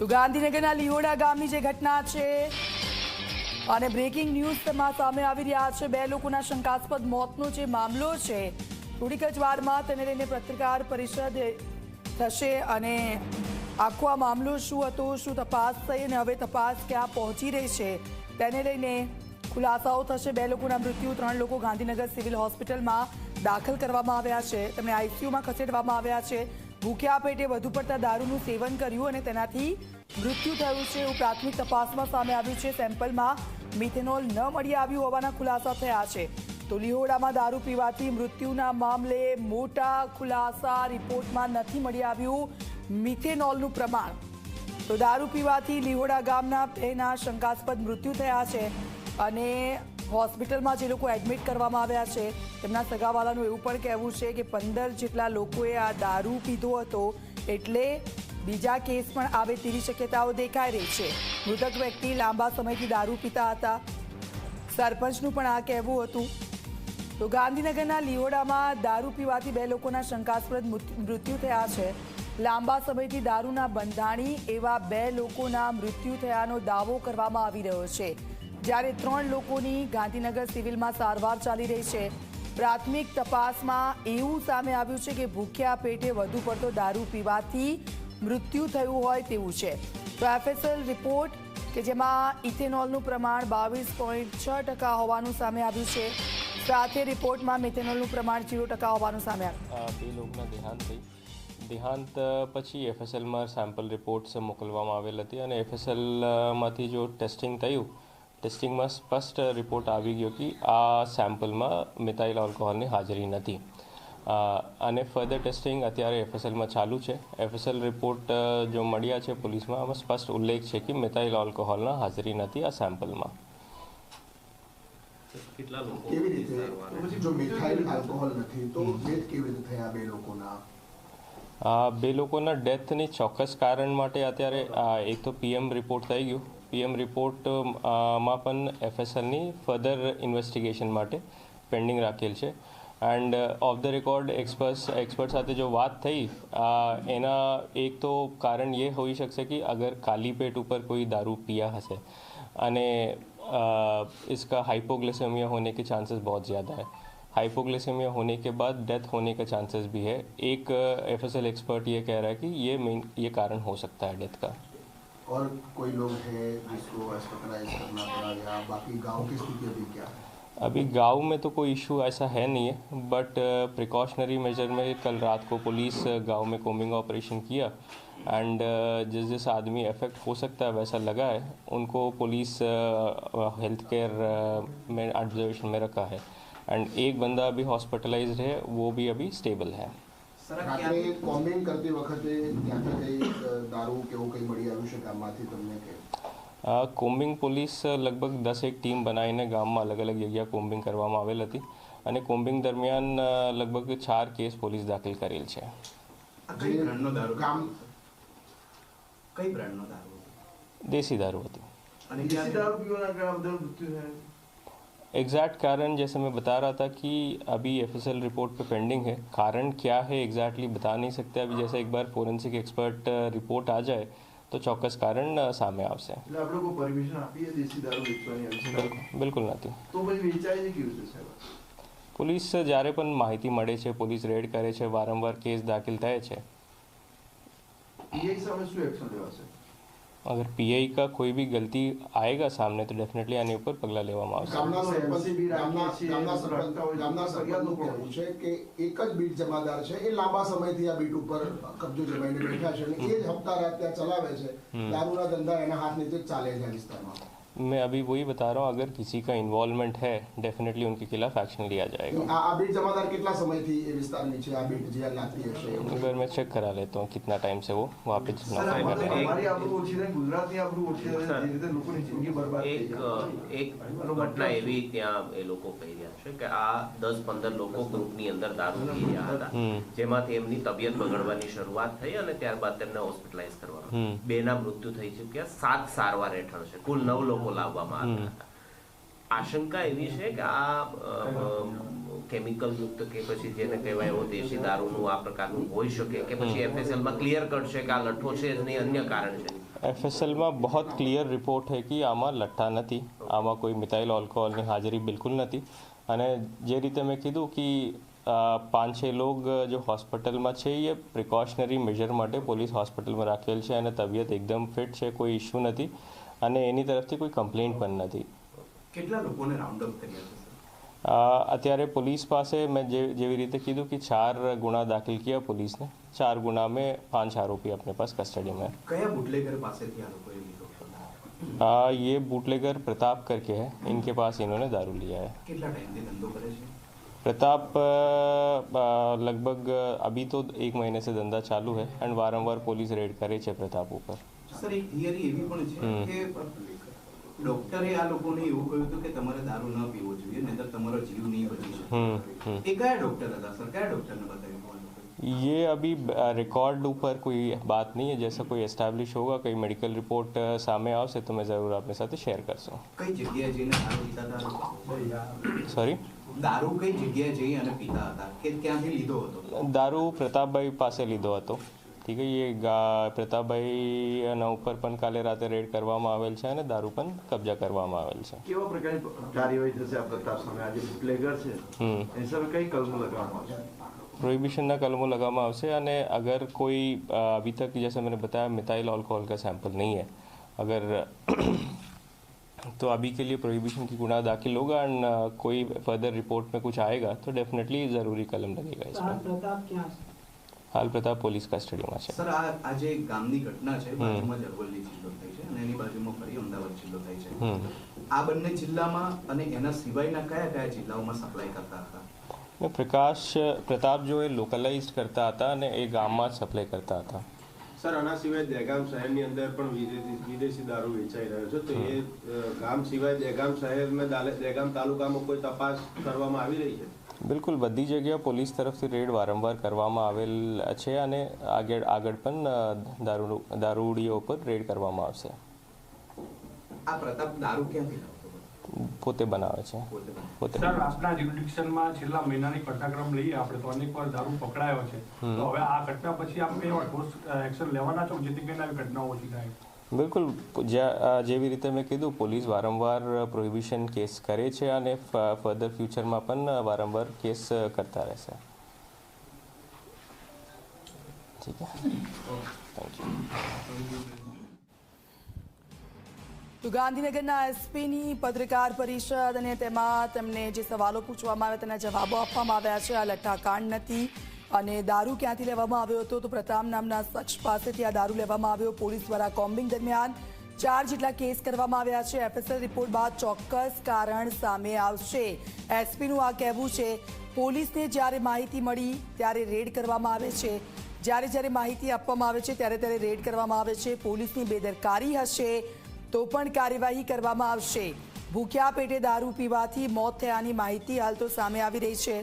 તો ગાંધીનગરના લીહોડા ગામની જે ઘટના છે, અને બ્રેકિંગ ન્યૂઝ તેમાં સામે આવી રહ્યા છે. બે લોકોના શંકાસ્પદ મોતનો જે મામલો છે, થોડીક જ વારમાં તેને લઈને પત્રકાર પરિષદ થશે અને આખો આ મામલો શું હતો, શું તપાસ થઈ અને હવે તપાસ ક્યાં પહોંચી રહી છે, તેને લઈને ખુલાસાઓ થશે. બે લોકોના મૃત્યુ ત્રણ લોકો ગાંધીનગર સિવિલ હોસ્પિટલમાં દાખલ કરવામાં આવ્યા છે. તેમણે આઈસીયુમાં ખસેડવામાં આવ્યા છે. ભૂખ્યા પેટે વધુ પડતા દારૂનું સેવન કર્યું અને તેનાથી મૃત્યુ થયું છે એવું પ્રાથમિક તપાસમાં સામે આવ્યું છે. સેમ્પલમાં મિથેનોલ ન મળી આવ્યું હોવાના ખુલાસા થયા છે. તો લિહોડામાં દારૂ પીવાથી મૃત્યુના મામલે મોટા ખુલાસા રિપોર્ટમાં નથી મળી આવ્યું મિથેનોલનું પ્રમાણ. તો દારૂ પીવાથી લિહોડા ગામના બેના શંકાસ્પદ મૃત્યુ થયા છે અને હોસ્પિટલમાં જે લોકો એડમિટ કરવામાં આવ્યા છે, તેમના સગાવાલાનું એવું પણ કહેવું છે કે પંદર જેટલા લોકોએ આ દારૂ પીધો હતો એટલે બીજા કેસ પણ આવે તેવી શક્યતાઓ દેખાઈ રહી છે. મૃતક વ્યક્તિ લાંબા સમયથી દારૂ પીતા હતા. સરપંચનું પણ આ કહેવું હતું. તો ગાંધીનગરના લીહોડામાં દારૂ પીવાથી બે લોકોના શંકાસ્પદ મૃત્યુ થયા છે. લાંબા સમયથી દારૂના બંધાણી એવા બે લોકોના મૃત્યુ થયાનો દાવો કરવામાં આવી રહ્યો છે. જ્યારે ત્રણ લોકોની ગાંધીનગર સિવિલમાં સારવાર ચાલી રહી છે. પ્રાથમિક તપાસમાં એવું સામે આવ્યું છે કે ભૂખ્યા પેટે વધુ પડતો દારૂ પીવાથી મૃત્યુ થયું હોય તેવું છે. તો એફએસએલ રિપોર્ટ કે જેમાં ઇથેનોલનું પ્રમાણ બાવીસ પોઈન્ટ છ ટકા હોવાનું સામે આવ્યું છે. સાથે રિપોર્ટમાં મિથેનોલનું પ્રમાણ ઝીરો ટકા હોવાનું સામે આવ્યું. બે લોકોના દેહાંત થઈ. દેહાંત પછી એફએસએલમાં સેમ્પલ રિપોર્ટ્સ મોકલવામાં આવેલ હતી અને એફએસએલમાંથી જો ટેસ્ટિંગ થયું ટેસ્ટિંગમાં સ્પષ્ટ રિપોર્ટ આવી ગયો કે આ સેમ્પલમાં મિથાઇલ આલ્કોહોલની હાજરી નથી. અ, અને ફર્ધર ટેસ્ટિંગ અત્યારે એફએસએલમાં ચાલુ છે. એફએસએલ રિપોર્ટ જો મળ્યા છે પોલીસમાં આમાં સ્પષ્ટ ઉલ્લેખ છે કે મિથાઇલ આલ્કોહોલના હાજરી નથી આ સેમ્પલમાં કેટલા લોકો કેવી રીતે? જો મિથાઇલ આલ્કોહોલ નથી તો ડેથ કેવી રીતે થયા બે લોકોના? આ બે લોકોના ડેથની ચોક્કસ કારણ માટે અત્યારે એક તો પીએમ રિપોર્ટ થઈ ગયું. પીએમ રિપોર્ટમાં પણ એફએસએલની ફર્ધર ઇન્વેસ્ટિગેશન માટે પેન્ડિંગ રાખેલ છે. end of the record expert expert સાથે જો વાત થઈ આ એના એક તો કારણ ये હોઈ શકશે कि अगर खाली पेट ऊपर कोई दारू पिया हसे અને अ, इसका हाइपोग्लिसेमिया होने के चांसेस बहुत ज़्यादा है हाइपोग्लिसेमिया होने के बाद डेथ होने का चांसेस भी है एक एफ एस एल एक्सपर्ट ये कह रहा है कि ये मेन ये कारण हो सकता है डेथ का और कोई लोग है जिसको हॉस्पिटलाइज करना पड़ा या बाकी गांव की स्थिति अभी क्या है अभी गांव में तो कोई इशू ऐसा है नहीं है बट प्रिकॉशनरी मेजर में कल रात को पुलिस गांव में कोमिंग ऑपरेशन किया एंड जिस जिस आदमी अफेक्ट हो सकता है वैसा लगा है उनको पुलिस हेल्थ केयर में ऑब्जर्वेशन में रखा है एंड एक बंदा अभी हॉस्पिटलाइज्ड है वो भी अभी स्टेबल है રાત્રે કોમ્બિંગ કરતી વખતે ત્યાંથી કઈ અ, દારૂ કે એવું કઈ મળી આવ્યું છે ગામમાંથી તમને કે અ, કોમ્બિંગ પોલીસ લગભગ દસ એક ટીમ બનાવીને ગામમાં અલગ અલગ જગ્યા કોમ્બિંગ કરવામાં આવેલ હતી અને કોમ્બિંગ દરમિયાન અ, લગભગ ચાર કેસ પોલીસ દાખલ કરેલ છે આ કઈ બ્રાન્ડનો દારૂ ગામ કઈ બ્રાન્ડનો દારૂ હતો? देसी दारू હતી અને देसी ક્યાંથી- दारू पीने का उधर मृत्यु है एग्जैक्ट कारण जैसे मैं बता रहा था कि अभी एफएसएल रिपोर्ट पे पेंडिंग है कारण क्या है एग्जैक्टली बता नहीं सकते अभी जैसे एक बार फोरेंसिक एक्सपर्ट रिपोर्ट आ जाए तो ચોક્કસ કારણ સામે આવશે એટલે આપણે કોઈ પરમિશન આપીએ દેશી દારૂ વેચવાની બિલકુલ બિલકુલ નથી. તો પછી વેચાય છે કેવું છે સાહેબ? પોલીસ જ્યારે પણ માહિતી મળે છે પોલીસ રેડ કરે છે વારંવાર કેસ દાખલ થાય છે. પીઆઈ સામે શું એક્શન લેવાશે? અગર પીઆઈ કા કોઈ भी गलती आएगा सामने तो डेफिनेटली આની ઉપર પગલાં લેવામાં આવશે ગામના સરપંચ એમસીબી રાખીએ ગામના છીએ, ગામના રાખતા સરપંચ હોય છે. ગામના સરપંચનું કહેવું છે કે એક જ બીટ જમાદાર છે એ લાંબા સમયથી આ બીટ ઉપર કબજો જમાઈને બેઠા છે અને એ જ હપ્તા રાત ત્યાં ચલાવે છે દારૂના ધંધા એના હાથ નીચે જ ચાલે છે આ વિસ્તારમાં मैं अभी वही बता रहा हूँ अगर किसी का इन्वॉल्वमेंट है डेफिनेटली उनके खिलाफ एक्शन लिया जाएगा આ આ બીટ જમાદાર કેટલા સમયથી એ વિસ્તારની છે આ બીટ જે લાગતી હશે એવું एक बार मैं चेक करा लेता हूँ कितना टाइम से वो वहाँ पे સર, नौकरी कर रहे हैं અમારી આબરૂ ઓછી થાય ગુજરાતની આબરૂ ઓછી થાય જે રીતે લોકોની જિંદગી બરબાદ થઈ એક જાય એક ઘટના એવી ત્યાં એ લોકો કહી રહ્યા છે કે આ દસ પંદર લોકો ગ્રુપની અંદર દારૂ પી રહ્યા હતા હમ. જેમાંથી એમની તબિયત બગડવાની શરૂઆત થઈ અને ત્યારબાદ તેમને હોસ્પિટલાઇઝ હમ. કરવામાં બેના મૃત્યુ થઈ ચૂક્યા સાત સારવાર હેઠળ છે કુલ નવ લોકો લાવવામાં આવ્યા હતા. આશંકા એવી છે કે આ કેમિકલ યુક્ત કે પછી જેને કહેવાય એવો દેશી દારૂનું આ પ્રકારનું હોઈ શકે કે પછી એફએસએલમાં ક્લિયર છે કે આ લઠ્ઠો છે નહીં અન્ય કારણ છે? એફએસએલમાં બહોત ક્લિયર રિપોર્ટ છે કે આમાં લઠ્ઠા નથી. આમાં કોઈ મિથાઇલ આલ્કોહોલની હાજરી બિલકુલ નથી. અને જે રીતે મેં કીધું કે પાંચ છ લોગ જો હોસ્પિટલમાં છે એ પ્રિકોશનરી મેજર માટે પોલીસ હોસ્પિટલમાં રાખેલ છે અને તબિયત એકદમ ફિટ છે કોઈ ઇશ્યુ નથી. અને એની તરફથી કોઈ કમ્પ્લેન્ટ પણ નથી કેટલા લોકોને રાઉન્ડ અપ કર્યા છે સર અ, અત્યારે પોલીસ પાસે મેં જે જેવી રીતે કીધું कि चार गुना दाखिल किया पुलिस ने चार गुना में पांच आरोपी अपने पास कस्टडी में है કયા બુટલેગર પાસેથી આ લોકોએ લીધો आ, ये बूटलेगर प्रताप करके है इनके पास इन्होंने दारू लिया है કેટલા ટાઈમથી ધંધો કરે છે प्रताप अ, अ, लगभग अभी तो एक महीने से धंधा चालू है एंड वारंवार पुलिस रेड करे છે प्रताप ऊपर સર એક થિયરી એવી પણ છે કે ડોક્ટરે આ લોકોને એવું કહ્યું હતું કે તમારે દારૂ ન પીવો જોઈએ નહીતર તમારો જીવ નહીં બચી શકે हम्म हम्म એ કયા ડોક્ટર હતા સર કયા ડોક્ટરને બતાવ્યું આ લોકોએ? ये अभी रिकॉर्ड ऊपर कोई बात नहीं है जैसा कोई एस्टेब्लिश होगा कोई मेडिकल रिपोर्ट अ, सामने આવશે તો मैं ज़रूर आपने साथ शेयर करसूँ કઈ જગ્યાએ જઈને દારૂ પીતા હતા આ લોકો? सॉरी દારૂ કઈ જગ્યાએ જઈ અને પીતા હતા કે ક્યાંથી લીધો હતો દારૂ પ્રતાપભાઈ પાસે લીધો હતો ठीक है ये प्रताप भाई ऊपर पन काले रात रेड करवामा आवेल छे ने दारू पन कब्जा करवामा आवेल छे केवा प्रकार कार्यवाही થશે આ अगर સામે? આજે બુકલેગર છે. હમ. એ સબ કઈ કલમો લગાવવામાં આવશે? પ્રોહિબિશન ના तो अभी के लिए प्रोहिबिशन की गुनाह दाखिल होगा एंड कोई फर्दर रिपोर्ट में कुछ आएगा तो डेफिनेटली ज़रूरी कलम लगेगा इसमें હાલ પ્રતાપ પોલીસ કસ્ટડીમાં છે. સર આ જે ગામની ઘટના છે બાજુમાં જરવલ્લી જિલ્લો થાય છે અને એની બાજુમાં ફરી અમદાવાદ જિલ્લો થાય છે. આ બંને જિલ્લામાં અને એના સિવાયના કયા કયા જિલ્લાઓમાં સપ્લાય કરતા હતા? પ્રકાશ પ્રતાપ જો એ લોકલાઇઝ કરતા હતા અને એ ગામમાં જ સપ્લાય કરતા હતા. સર આના સિવાય દહેગામ શહેરની અંદર પણ વિદેશી દારૂ વેચાઈ રહ્યો છે. તો એ ગામ સિવાય દહેગામ શહેરના દહેગામ તાલુકામાં કોઈ તપાસ કરવામાં આવી રહી છે? બિલકુલ બધી જગ્યા પોલીસ તરફથી રેડ વારંવાર કરવામાં આવેલ છે અને આગળ આગળ પણ દારૂ દારૂડીઓ પર રેડ કરવામાં આવશે. આ પ્રતાપ દારૂ ક્યાંથી પોતે બનાવે છે. પોતે સર આપના જ્યુરિડિક્શનમાં છેલ્લા મહિનાની ઘટનાક્રમ લઈએ આપણે તો અનેક વાર દારૂ પકડાયો છે. તો હવે આ ઘટના પછી આપ કઈ ઠોસ એક્શન લેવાના છો જેથી કરીને આવી ઘટનાઓ ઓછી થાય? બિલકુલ જેવી રીતે મેં કીધું, પોલીસ વારંવાર પ્રોહિબિશન કેસ કરે છે અને ફર્ધર ફ્યુચરમાં પણ વારંવાર કેસ કરતા રહેશે. તો ગાંધીનગરના એસપીની પત્રકાર પરિષદ અને તેમાં તેમને જે સવાલો પૂછવામાં આવ્યા તેના જવાબો આપવામાં આવ્યા છે. આ લઠ્ઠાકાંડ નથી. અને દારૂ ક્યાંથી લેવામાં આવ્યો હતો તો પ્રતાપ નામના શખ્સ પાસેથી આ દારૂ લેવામાં આવ્યો. પોલીસ દ્વારા કોમ્બિંગ દરમિયાન ચાર જેટલા કેસ કરવામાં આવ્યા છે. એફએસએલ રિપોર્ટ બાદ ચોક્કસ કારણ સામે આવશે. એસપીનું આ કહેવું છે, પોલીસને જ્યારે માહિતી મળી ત્યારે રેડ કરવામાં આવે છે. જ્યારે જ્યારે માહિતી આપવામાં આવે છે ત્યારે ત્યારે રેડ કરવામાં આવે છે. પોલીસની બેદરકારી હશે તો પણ કાર્યવાહી કરવામાં આવશે. ભૂખ્યા પેટે દારૂ પીવાથી મોત થયાની માહિતી હાલ તો સામે આવી રહી છે.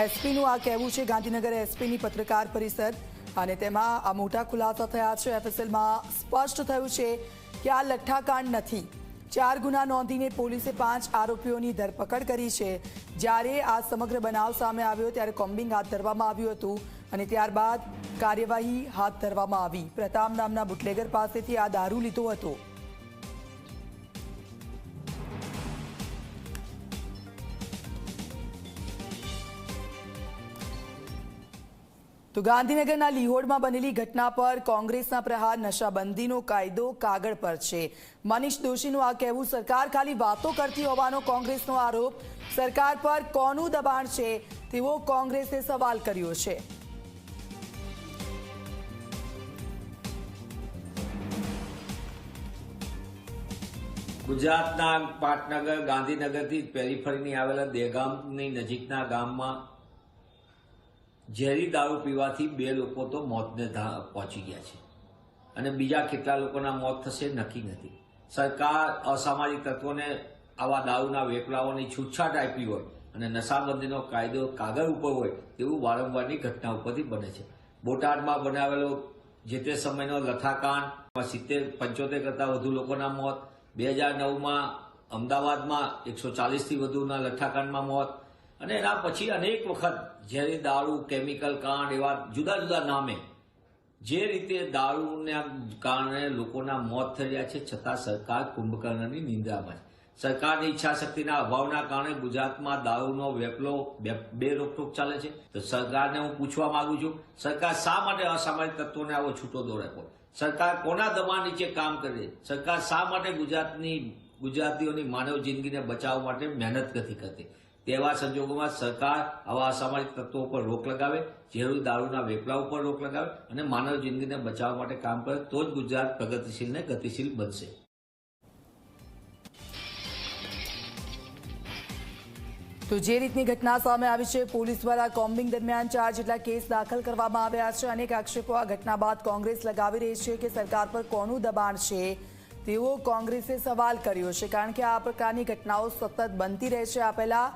એસપીનું આ કહેવું છે, ગાંધીનગર એસપીની પત્રકાર પરિષદ. અને તેમાં આ મોટા ખુલાસા થયા છે. એફએસએલમાં સ્પષ્ટ થયું છે કે આ લઠ્ઠાકાંડ નથી. ચાર ગુના નોંધીને પોલીસે પાંચ આરોપીઓની ધરપકડ કરી છે. જ્યારે આ સમગ્ર બનાવ સામે આવ્યો ત્યારે કોમ્બિંગ હાથ ધરવામાં આવ્યું હતું અને ત્યારબાદ કાર્યવાહી હાથ ધરવામાં આવી. પ્રતાપ નામના બુટલેગર પાસેથી આ દારૂ લીધો હતો. તો ગાંધીનગરના લીહોડમાં બનેલી ઘટના પર કોંગ્રેસના પ્રહાર, નશાબંધીનો કાયદો કાગળ પર છે. મનીષ દોશીનું આ કહેવું, સરકાર ખાલી વાતો કરતી હોવાનો કોંગ્રેસનો આરોપ. સરકાર પર કોનું દબાણ છે, તેવો કોંગ્રેસે સવાલ કર્યો છે. ગુજરાતના પાટનગર, ગાંધીનગરથી પેરીફરીની આવેલા દેગામની નજીકના ગામમાં ઝેરી દારૂ પીવાથી બે લોકો તો મોતને પહોંચી ગયા છે. અને બીજા કેટલા લોકોના મોત થશે નક્કી નથી. સરકાર અસામાજિક તત્વોને આવા દારૂના વેપલાઓની છૂટછાટ આપી હોય અને નશાબંધીનો કાયદો કાગળ ઉપર હોય તેવું વારંવારની ઘટના ઉપરથી બને છે. બોટાદમાં બનાવેલો જે તે સમયનો લથાકાંડ સિત્તેર, પંચોતેર કરતાં વધુ લોકોના મોત, બે હજાર નવમાં અમદાવાદમાં એકસો ચાલીસથી વધુના લઠ્ઠાકાંડમાં મોત અને એના પછી અનેક વખત જ્યારે દારૂ, કેમિકલ, કાંડ એવા જુદા જુદા નામે જે રીતે દારૂના કારણે લોકોના મોત થઈ રહ્યા છે, છતાં સરકાર કુંભકર્ણની નિંદ્રામાં છે. સરકારની ઈચ્છા શક્તિના અભાવના કારણે ગુજરાતમાં દારૂનો વેપલો બે- રોકટોક ચાલે છે. તો સરકારને હું પૂછવા માંગુ છું, સરકાર શા માટે અસામાજિક તત્વોને આવો છૂટો દોરે સરકાર કોના દબાણ નીચે કામ કરે સરકાર શા માટે ગુજરાતની ગુજરાતીઓની માનવ જિંદગીને બચાવવા માટે મહેનત નથી કરતી? તેવા સંજોગોમાં સરકાર આવા અસામાજિક તત્વો ઉપર રોક લગાવે, ઝેરી દારૂના વેપલા ઉપર રોક લગાવે અને માનવ જિંદગીને બચાવવા માટે કામ કરે, તો જ ગુજરાત પ્રગતિશીલ ને ગતિશીલ બનશે. તો જે રીતની ઘટના સામે આવી છે, પોલીસ દ્વારા કોમ્બિંગ દરમિયાન ચાર જેટલા કેસ દાખલ કરવામાં આવ્યા છે. અનેક આક્ષેપો આ ઘટના બાદ કોંગ્રેસ લગાવી રહી છે કે સરકાર પર કોનું દબાણ છે? તેવો કોંગ્રેસે સવાલ કર્યો છે કારણ કે આ પ્રકારની ઘટનાઓ સતત બનતી રહે છે. આ પહેલા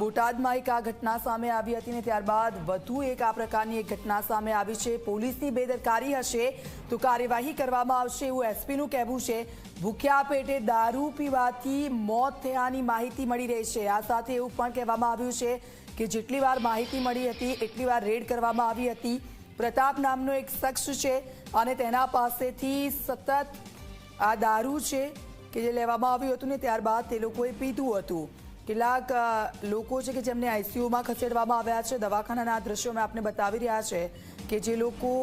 બોટાદમાં એક આ ઘટના સામે આવી હતી ને ત્યારબાદ વધુ એક આ પ્રકારની એક ઘટના સામે આવી છે. પોલીસની બેદરકારી હશે તો કાર્યવાહી કરવામાં આવશે એવું એસપીનું કહેવું છે. ભૂખ્યા પેટે દારૂ પીવાથી મોત થયાની માહિતી મળી રહી છે. આ સાથે એવું પણ કહેવામાં આવ્યું છે કે જેટલી વાર માહિતી મળી હતી, એટલી વાર રેડ કરવામાં આવી હતી. પ્રતાપ નામનો એક શખ્સ છે અને તેના પાસેથી સતત આ દારૂ છે કે જે લેવામાં આવ્યું હતું ને ત્યારબાદ તે લોકોએ પીધું હતું. કેટલાક લોકો છે કે જેમને આઈસીયુમાં ખસેડવામાં આવ્યા છે, દવાખાનાના આ દ્રશ્યો મેં આપને બતાવી રહ્યા છે કે જે લોકો,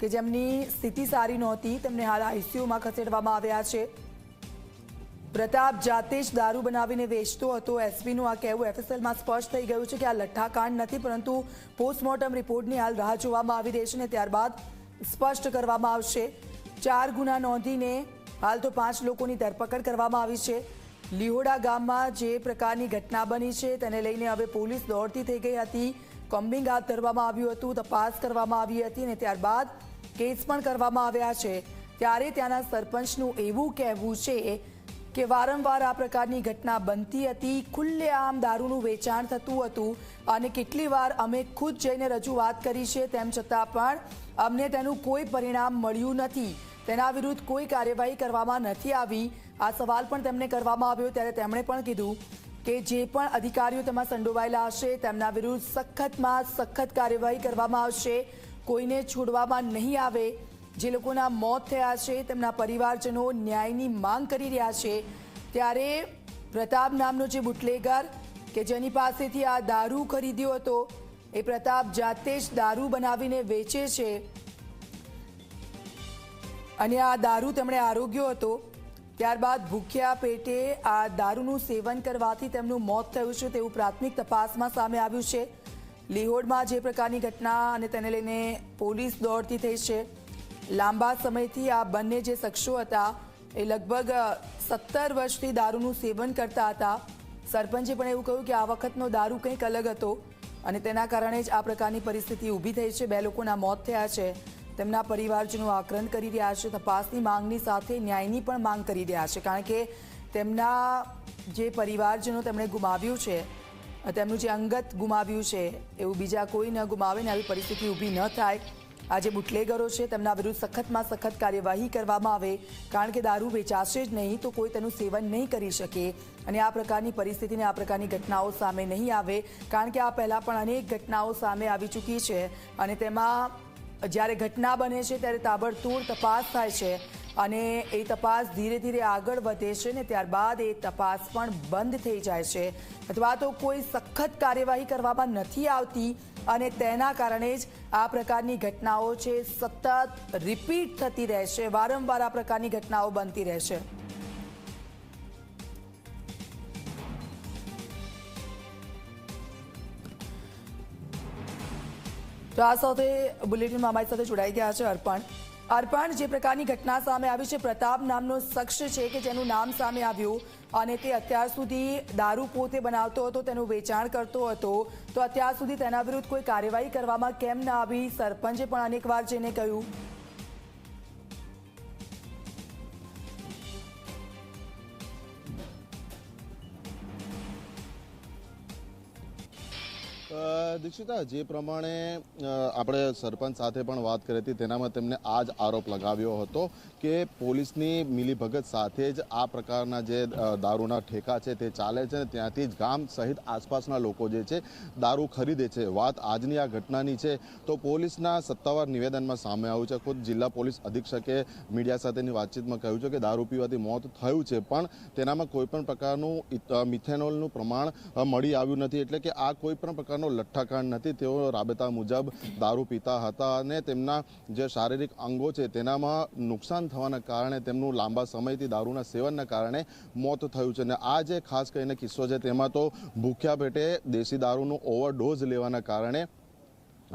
કે જેમની સ્થિતિ સારી નહોતી, તેમને હાલ આઈસીયુમાં ખસેડવામાં આવ્યા છે. પ્રતાપ જાતે જ દારૂ બનાવીને વેચતો હતો. એસપીનું આ કહેવું એફએસએલમાં સ્પષ્ટ થઈ ગયું છે કે આ લઠ્ઠાકાંડ નથી, પરંતુ પોસ્ટમોર્ટમ રિપોર્ટની હાલ રાહ જોવામાં આવી રહી છે ને ત્યારબાદ સ્પષ્ટ કરવામાં આવશે. ચાર ગુના નોંધીને હાલ તો પાંચ લોકોની ધરપકડ કરવામાં આવી છે. લીહોડા ગામમાં જે પ્રકારની ઘટના બની છે તેને લઈને હવે પોલીસ દોડતી થઈ ગઈ હતી. કોમ્બિંગ હાથ ધરવામાં આવ્યું હતું, તપાસ કરવામાં આવી હતી અને ત્યારબાદ કેસ પણ કરવામાં આવ્યા છે. ત્યારે ત્યાંના સરપંચનું એવું કહેવું છે કે વારંવાર આ પ્રકારની ઘટના બનતી હતી. ખુલ્લેઆમ દારૂનું વેચાણ થતું હતું અને કેટલી વાર અમે ખુદ જઈને રજૂઆત કરી છે તેમ છતાં પણ અમને તેનું કોઈ પરિણામ મળ્યું નથી. તેના વિરુદ્ધ કોઈ કાર્યવાહી કરવામાં નથી આવી. આ સવાલ પણ તેમને કરવામાં આવ્યો ત્યારે તેમણે પણ કીધું કે જે પણ અધિકારીઓ તેમાં સંડોવાયેલા હશે તેમના વિરુદ્ધ સખતમાં સખત કાર્યવાહી કરવામાં આવશે. કોઈને છોડવામાં નહીં આવે. જે લોકોના મોત થયા છે, તેમના પરિવારજનો ન્યાયની માંગ કરી રહ્યા છે, ત્યારે પ્રતાપ નામનો જે બુટલેગર કે જેની પાસેથી આ દારૂ ખરીદ્યો હતો, એ પ્રતાપ જાતે જ દારૂ બનાવીને વેચે છે. અને આ દારૂ તેમણે આરોગ્યો હતો. ત્યારબાદ ભૂખ્યા પેટે આ દારૂનું સેવન કરવાથી તેમનું મોત થયું છે તેવું પ્રાથમિક તપાસમાં સામે આવ્યું છે. લીહોડમાં જે પ્રકારની ઘટના અને તેને લઈને પોલીસ દોડતી થઈ છે. લાંબા સમયથી આ બંને જે શખ્સો હતા, એ લગભગ સત્તર વર્ષથી દારૂનું સેવન કરતા હતા. સરપંચે પણ એવું કહ્યું કે આ વખતનો દારૂ કંઈક અલગ હતો અને તેના કારણે જ આ પ્રકારની પરિસ્થિતિ ઊભી થઈ છે. બે લોકોના મોત થયા છે. તેમના પરિવારજનો આક્રંદ કરી રહ્યા છે. તપાસની માંગની સાથે ન્યાયની પણ માંગ કરી રહ્યા છે. કારણ કે તેમના જે પરિવારજનો તેમણે ગુમાવ્યું છે, તેમનું જે અંગત ગુમાવ્યું છે, એવું બીજા કોઈ ન ગુમાવે ને આવી પરિસ્થિતિ ઊભી ન થાય. આ જે બુટલેગરો છે, તેમના વિરુદ્ધ સખતમાં સખત કાર્યવાહી કરવામાં આવે. કારણ કે દારૂ વેચાશે જ નહીં, તો કોઈ તેનું સેવન નહીં કરી શકે. અને આ પ્રકારની પરિસ્થિતિને, આ પ્રકારની ઘટનાઓ સામે નહીં આવે. કારણ કે આ પહેલાં પણ અનેક ઘટનાઓ સામે આવી ચૂકી છે. અને તેમાં જ્યારે ઘટના બને છે, ત્યારે તાબડતોડ તપાસ થાય છે. અને એ તપાસ ધીરે ધીરે આગળ વધે છે ને ત્યારબાદ એ તપાસ પણ બંધ થઈ જાય છે. અથવા તો કોઈ સખત કાર્યવાહી કરવામાં નથી આવતી અને તેના કારણે જ આ પ્રકારની ઘટનાઓ છે સતત રિપીટ થતી રહેશે વારંવાર આ પ્રકારની ઘટનાઓ બનતી રહેશે તો આ સાથે બુલેટિનમાં અમારી સાથે જોડાઈ ગયા છે અર્પણ. અર્પણ જે પ્રકારની ઘટના સામે આવી છે, પ્રતાપ નામનો શખ્સ છે કે જેનું નામ સામે આવ્યું અને તે અત્યાર સુધી દારૂ પોતે બનાવતો હતો, તેનું વેચાણ કરતો હતો. તો અત્યાર સુધી તેના વિરુદ્ધ કોઈ કાર્યવાહી કરવામાં કેમ ના આવી, સરપંચે પણ અનેકવાર જઈને કહ્યું દીક્ષિતા, જે પ્રમાણે આપણે સરપંચ સાથે પણ વાત કરી હતી, તેનામાં તેમને આ જ આરોપ લગાવ્યો હતો કે પોલીસની મિલીભગત સાથે જ આ પ્રકારના જે દારૂના ઠેકા છે તે ચાલે છે અને ત્યાંથી જ ગામ સહિત આસપાસના લોકો જે છે દારૂ ખરીદે છે. વાત આજની આ ઘટનાની છે તો પોલીસના સત્તાવાર નિવેદનમાં સામે આવ્યું છે. ખુદ જિલ્લા પોલીસ અધિક્ષકે મીડિયા સાથેની વાતચીતમાં કહ્યું છે કે દારૂ પીવાથી મોત થયું છે, પણ તેનામાં કોઈપણ પ્રકારનું મિથેનોલનું પ્રમાણ મળી આવ્યું નથી. એટલે કે આ કોઈ પણ પ્રકારનો લઠ્ઠાકાંડ નથી, તેઓ રાબેતા મુજબ દારૂ પીતા હતા અને તેમના જે શારીરિક અંગો છે તેનામાં નુકસાન થવાના કારણે તેમનું લાંબા સમયથી દારૂના સેવનના કારણે મોત થયું છે. અને આ જે ખાસ કરીને કિસ્સો છે, તેમાં તો ભૂખ્યા પેટે દેશી દારૂનું ઓવરડોઝ લેવાના કારણે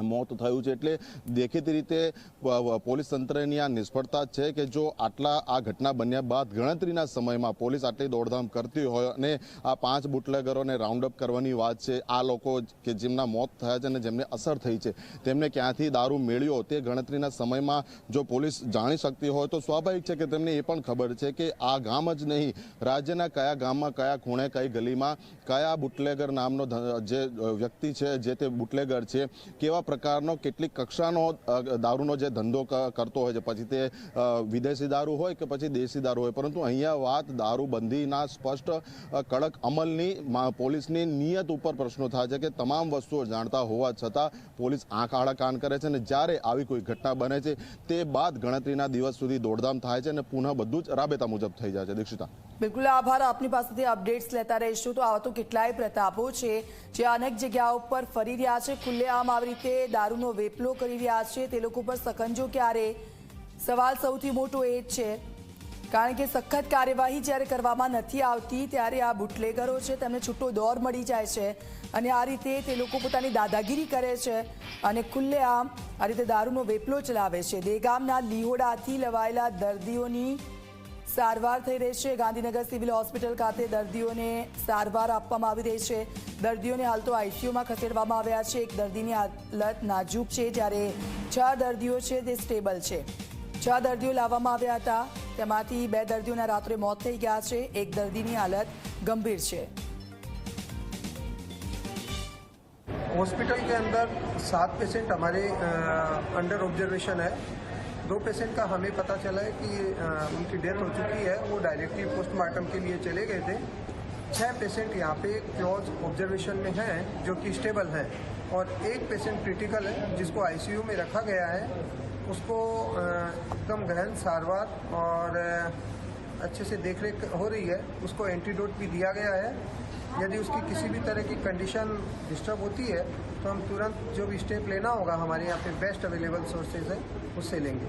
મોત થયું છે એટલે દેખીતી રીતે પોલીસ તંત્રની આ નિષ્ફળતા છે કે જો આટલા આ ઘટના બન્યા બાદ ગણતરીના સમયમાં પોલીસ આટલી દોડધામ કરતી હોય અને આ પાંચ બુટલેગરોને રાઉન્ડ અપ કરવાની વાત છે, આ લોકો કે જેમના મોત થયા છે અને જેમને અસર થઈ છે, તેમને ક્યાંથી દારૂ મેળ્યો તે ગણતરીના સમયમાં જો પોલીસ જાણી શકતી હોય તો સ્વાભાવિક છે કે તેમને એ પણ ખબર છે કે આ ગામ જ નહીં, રાજ્યના કયા ગામમાં કયા ખૂણે કઈ ગલીમાં કયા બુટલેગર નામનો જે વ્યક્તિ છે, જે તે બુટલેગર છે, કેવા પ્રકારનો કેટલીક કક્ષાનો દારૂનો જે ધંધો કરતો હોય છે? પછી તે વિદેશી દારૂ હોય કે પછી દેશી દારૂ હોય? પરંતુ અહીંયા વાત દારૂબંધીના સ્પષ્ટ કડક અમલની પોલીસની નિયત ઉપર પ્રશ્નો થાય છે કે તમામ વસ્તુઓ જાણતા હોવા છતાં પોલીસ આંખ આડા કાન કરે છે અને જ્યારે આવી કોઈ ઘટના બને છે, તે બાદ ગણતરીના દિવસ સુધી દોડધામ થાય છે અને પુનઃ બધું જ રાબેતા મુજબ થઈ જાય છે. દીક્ષિતા. બિલકુલ આભાર. આપની પાસેથી અપડેટ્સ લેતા રહીશું. તો આવા તો કેટલાય પ્રતાપો છે જે અનેક જગ્યાઓ પર ફરી રહ્યા છે. ખુલ્લેઆમ આવી રીતે દારૂનો વેપલો કરી રહ્યા છે. તે લોકો પર સકંજો ક્યારે? સવાલ સૌથી મોટો એ જ છે. કારણ કે સખત કાર્યવાહી જ્યારે કરવામાં નથી આવતી, ત્યારે આ બુટલેગરો છે, તેમને છૂટો દોર મળી જાય છે. અને આ રીતે તે લોકો પોતાની દાદાગીરી કરે છે અને ખુલ્લેઆમ આ રીતે દારૂનો વેપલો ચલાવે છે. દેગામના લીહોડાથી લવાયેલા દર્દીઓની સારવાર થઈ રહી છે ગાંધીનગર સિવિલ હોસ્પિટલ ખાતે દર્દીઓને સારવાર આપવામાં આવી રહી છે દર્દીઓને હાલ તો આઈસીયુમાં ખસેડવામાં આવ્યા છે એક દર્દીની હાલત નાજુક છે જ્યારે છ દર્દીઓ છે તે સ્ટેબલ છે છ દર્દીઓ લાવવામાં આવ્યા હતા તેમાંથી બે દર્દીઓના રાત્રે મોત થઈ ગયા છે એક દર્દીની હાલત ગંભીર છે हॉस्पिटल के अंदर सात पेशेंट हमारे अंडर ऑब्जर्वेशन है दो पेशेंट का हमें पता चला है कि उनकी डेथ हो चुकी है, वो डायरेक्टली पोस्टमार्टम के लिए चले गए थे। छह पेशेंट यहाँ पे क्लोज ऑब्जर्वेशन में हैं, जो कि स्टेबल हैं। और एक पेशेंट क्रिटिकल है, जिसको आईसीयू में रखा गया है। उसको एकदम गहन सारवार और अच्छे से देख रेख हो रही है। उसको एंटीडोट भी दिया गया है। यदि उसकी किसी भी तरह की कंडीशन डिस्टर्ब होती है तो हम तुरंत जो भी स्टेप लेना होगा, हमारे यहाँ पे बेस्ट अवेलेबल सोर्सेज है, उससे लेंगे।